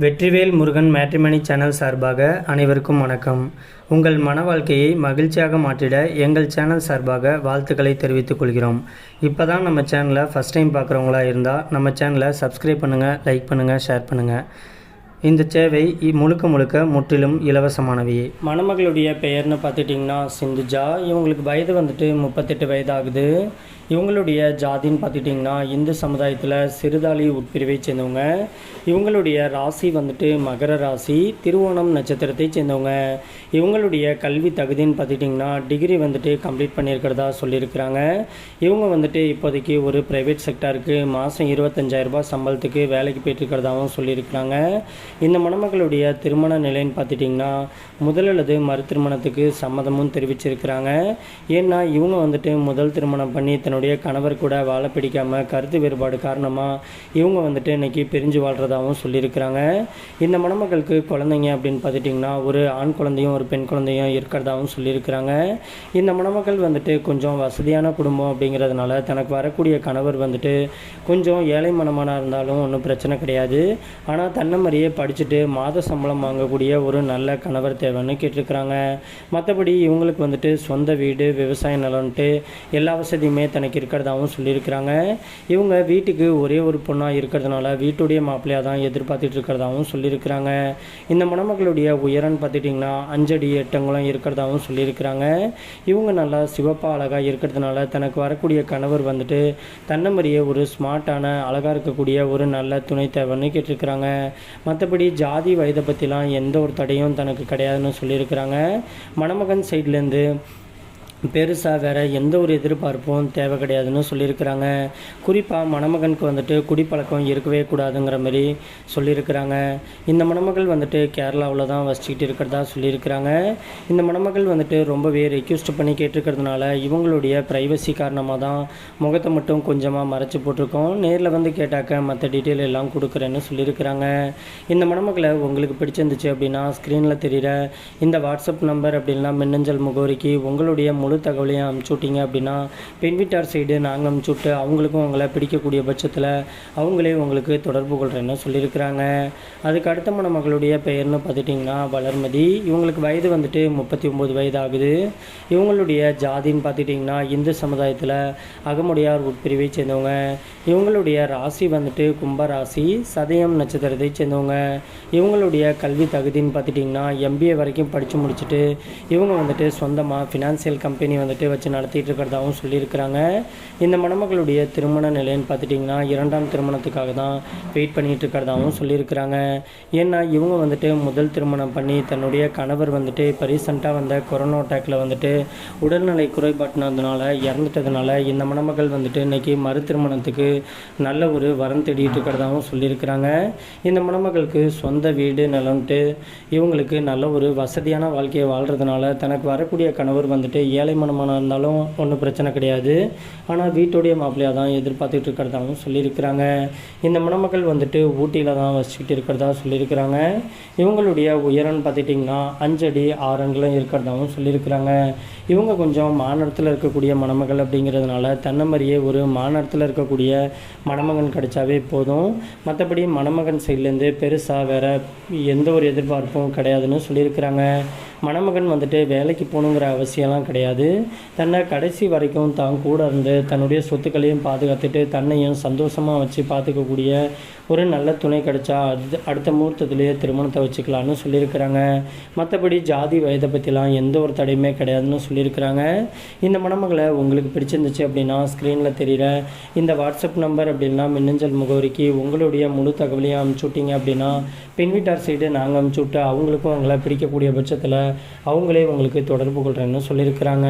Vetrivel Murugan matrimony channel சார்பாக அனைவருக்கும் வணக்கம். உங்கள் மன வாழ்க்கையை மகிழ்ச்சியாக மாற்றிட எங்கள் சேனல் சார்பாக வாழ்த்துக்களை தெரிவித்துக் கொள்கிறோம். இப்போ தான் நம்ம சேனலை ஃபஸ்ட் டைம் பார்க்குறவங்களா இருந்தால் நம்ம சேனலை சப்ஸ்கிரைப் பண்ணுங்கள் லைக் பண்ணுங்கள் ஷேர் பண்ணுங்கள் இந்த சேவை முழுக்க முழுக்க முற்றிலும் இலவசமானவையே மணமகளுடைய பெயர்னு பார்த்துட்டிங்கன்னா சிந்துஜா. இவங்களுக்கு வயது வந்துட்டு முப்பத்தெட்டு வயது ஆகுது இவங்களுடைய ஜாதின்னு பார்த்துட்டிங்கன்னா இந்து சமுதாயத்தில் சிறுதாளி உட்பிரிவை சேர்ந்தவங்க. இவங்களுடைய ராசி வந்துட்டு மகர ராசி திருவோணம் நட்சத்திரத்தை சேர்ந்தவங்க. இவங்களுடைய கல்வி தகுதின்னு பார்த்துட்டிங்கன்னா டிகிரி வந்துட்டு கம்ப்ளீட் பண்ணியிருக்கிறதா சொல்லியிருக்கிறாங்க. இவங்க வந்துட்டு இப்போதைக்கு ஒரு ப்ரைவேட் செக்டாருக்கு மாதம் இருபத்தஞ்சாயிரரூபா சம்பளத்துக்கு வேலைக்கு போயிட்டுருக்கிறதாகவும் சொல்லியிருக்கிறாங்க. இந்த மணமகளுடைய திருமண நிலைன்னு பார்த்துட்டிங்கன்னா முதல் அல்லது மறு திருமணத்துக்கு சம்மதமும் தெரிவிச்சிருக்கிறாங்க. ஏன்னா இவங்க வந்துட்டு முதல் திருமணம் பண்ணி தன்னுடைய கணவர் கூட வாழ பிடிக்காமல் கருத்து வேறுபாடு காரணமாக இவங்க வந்துட்டு இன்னைக்கு பிரிஞ்சு வாழ்கிறதாகவும் சொல்லியிருக்கிறாங்க. இந்த மணமகளுக்கு குழந்தைங்க அப்படின்னு பார்த்துட்டிங்கன்னா ஒரு ஆண் குழந்தையும் ஒரு பெண் குழந்தையும் இருக்கிறதாகவும் சொல்லியிருக்கிறாங்க. இந்த மணமகள் வந்துட்டு கொஞ்சம் வசதியான குடும்பம் அப்படிங்கிறதுனால தனக்கு வரக்கூடிய கணவர் வந்துட்டு கொஞ்சம் ஏழை மனமானா இருந்தாலும் ஒன்றும் பிரச்சனை கிடையாது. ஆனால் தன்னை மாதிரியே படிச்சுட்டு மாத சம்பளம் வாங்கக்கூடிய ஒரு நல்ல கணவர் தேவைன்னு கேட்டிருக்கிறாங்க. மற்றபடி இவங்களுக்கு வந்துட்டு சொந்த வீடு விவசாய நிலம்ட்டு எல்லா வசதியுமே தனக்கு இருக்கிறதாகவும் சொல்லியிருக்கிறாங்க. இவங்க வீட்டுக்கு ஒரே ஒரு பொண்ணாக இருக்கிறதுனால வீட்டுடைய மாப்பிள்ளையாக தான் எதிர்பார்த்துட்டு இருக்கிறதாகவும் சொல்லியிருக்கிறாங்க. இந்த மணமகளுடைய உயரம்னு பார்த்துட்டிங்கன்னா அஞ்சடி எட்டங்குளம் இருக்கிறதாகவும் சொல்லியிருக்கிறாங்க. இவங்க நல்லா சிவப்பாக அழகாக இருக்கிறதுனால தனக்கு வரக்கூடிய கணவர் வந்துட்டு தன்னை மாதிரியே ஒரு ஸ்மார்ட்டான அழகாக இருக்கக்கூடிய ஒரு நல்ல துணை தேவைன்னு கேட்டிருக்கிறாங்க. மற்றபடி ஜாதி வயதை பற்றிலாம் எந்த ஒரு தடையும் தனக்கு கிடையாதுன்னு சொல்லியிருக்கிறாங்க. மணமகன் சைட்லேருந்து பெருசாக வேறு எந்த ஒரு எதிர்பார்ப்பும் தேவை கிடையாதுன்னு சொல்லியிருக்கிறாங்க. குறிப்பாக மணமகனுக்கு வந்துட்டு குடிப்பழக்கம் இருக்கவே கூடாதுங்கிற மாதிரி சொல்லியிருக்கிறாங்க. இந்த மணமகள் வந்துட்டு கேரளாவில் தான் வசிச்சுக்கிட்டு இருக்கிறதா சொல்லியிருக்கிறாங்க. இந்த மணமகள் வந்துட்டு ரொம்பவே ரெக்யூஸ்ட் பண்ணி கேட்டிருக்கிறதுனால இவங்களுடைய ப்ரைவசி காரணமாக தான் முகத்தை மட்டும் கொஞ்சமாக மறைச்சி போட்டிருக்கோம். நேரில் வந்து கேட்டாக்க மற்ற டீட்டெயில் எல்லாம் கொடுக்குறேன்னு சொல்லியிருக்கிறாங்க. இந்த மணமகளை உங்களுக்கு பிடிச்சிருந்துச்சு அப்படின்னா ஸ்க்ரீனில் தெரிகிற இந்த வாட்ஸ்அப் நம்பர் அப்படின்னா மின்னஞ்சல் முகவரிக்கு உங்களுடைய முழு தகவலையும் அனுப்பிச்சி விட்டீங்க அப்படின்னா பெண் வீட்டார் சைடு நாங்கள் அனுப்பிச்சி விட்டு அவங்களுக்கும் உங்களை பிடிக்கக்கூடிய பட்சத்தில் அவங்களே உங்களுக்கு தொடர்பு கொள்கிறேன்னு சொல்லியிருக்கிறாங்க. அதுக்கு அடுத்த மணமகளுடைய பெயர்னு பார்த்துட்டிங்கன்னா வளர்மதி. இவங்களுக்கு வயது வந்துட்டு முப்பத்தி ஒம்பது வயது ஆகுது இவங்களுடைய ஜாதின்னு பார்த்துட்டிங்கன்னா இந்து சமுதாயத்தில் அகமுடையார் உட்பிரிவை சேர்ந்தவங்க. இவங்களுடைய ராசி வந்துட்டு கும்பராசி சதயம் நட்சத்திரத்தை சேர்ந்தவங்க. இவங்களுடைய கல்வி தகுதின்னு பார்த்துட்டிங்கன்னா எம்பிஏ வரைக்கும் படித்து முடிச்சுட்டு இவங்க வந்துட்டு சொந்தமாக ஃபினான்சியல் கம்பெனி வந்துட்டு வச்சு நடத்திட்டு இருக்கிறதாகவும் சொல்லியிருக்கிறாங்க. இந்த மணமகளுடைய திருமண நிலைன்னு பார்த்துட்டிங்கன்னா இரண்டாம் திருமணத்துக்காக தான் வெயிட் பண்ணிட்டு இருக்கிறதாகவும் சொல்லியிருக்கிறாங்க. ஏன்னா இவங்க வந்துட்டு முதல் திருமணம் பண்ணி தன்னுடைய கணவர் வந்துட்டு இப்போ ரீசெண்டாக வந்த கொரோனா அட்டாக்ல வந்துட்டு உடல்நிலை குறைபாட்டினதுனால இறந்துட்டதுனால இந்த மணமகள் வந்துட்டு இன்னைக்கு மறு திருமணத்துக்கு நல்ல ஒரு வரம் தேடிட்டு இருக்கிறதாகவும் சொல்லியிருக்கிறாங்க. இந்த மணமகளுக்கு சொந்த வீடு நிலம்ட்டு இவங்களுக்கு நல்ல ஒரு வசதியான வாழ்க்கையை வாழ்கிறதுனால தனக்கு வரக்கூடிய கணவர் வந்துட்டு ஏழை மனமான இருந்தாலும் ஒன்றும் பிரச்சனை கிடையாது. ஆனால் வீட்டுடைய மாப்பிள்ளையாக தான் எதிர்பார்த்துட்டு இருக்கிறதாகவும் சொல்லியிருக்கிறாங்க. இந்த மணமகள் வந்துட்டு ஊட்டியில் தான் வசிக்கிட்டு இருக்கிறதா சொல்லியிருக்கிறாங்க. இவங்களுடைய உயரம்னு பார்த்துட்டிங்கன்னா அஞ்சடி ஆறு இருக்கிறதாகவும் சொல்லியிருக்கிறாங்க. இவங்க கொஞ்சம் மாநிலத்தில் இருக்கக்கூடிய மணமகள் அப்படிங்கிறதுனால தன்னை மாதிரியே ஒரு மாநிலத்தில் இருக்கக்கூடிய மணமகன் கிடைச்சாவே போதும். மற்றபடி மணமகன் சைட்லேருந்து பெருசாக வேற எந்த ஒரு எதிர்பார்ப்பும் கிடையாதுன்னு சொல்லியிருக்கிறாங்க. மணமகன் வந்துட்டு வேலைக்கு போகணுங்கிற அவசியம்லாம் கிடையாது. தன்னை கடைசி வரைக்கும் தான் கூட இருந்து தன்னுடைய சொத்துக்களையும் பாதுகாத்துட்டு தன்னையும் சந்தோஷமாக வச்சு பார்த்துக்கக்கூடிய ஒரு நல்ல துணை கிடைச்சா அது அடுத்த முகூர்த்தத்துலேயே திருமணத்தை வச்சுக்கலான்னு சொல்லியிருக்கிறாங்க. மற்றபடி ஜாதி வயதை பற்றிலாம் எந்த ஒரு தடையுமே கிடையாதுன்னு சொல்லியிருக்கிறாங்க. இந்த மணமகளை உங்களுக்கு பிடிச்சிருந்துச்சு அப்படின்னா ஸ்க்ரீனில் தெரிகிற இந்த வாட்ஸ்அப் நம்பர் அப்படின்னா மின்னஞ்சல் முகவரிக்கு உங்களுடைய முழு தகவலையும் அனுப்பிச்சுட்டிங்க அப்படின்னா பெண் வீட்டார் சைடு நாங்கள் அனுப்பிச்சி விட்டு அவங்களுக்கும் உங்களை பிடிக்கக்கூடிய பட்சத்தில் அவங்களே உங்களுக்கு தொடர்பு கொள்கிறேன்னு சொல்லியிருக்கிறாங்க.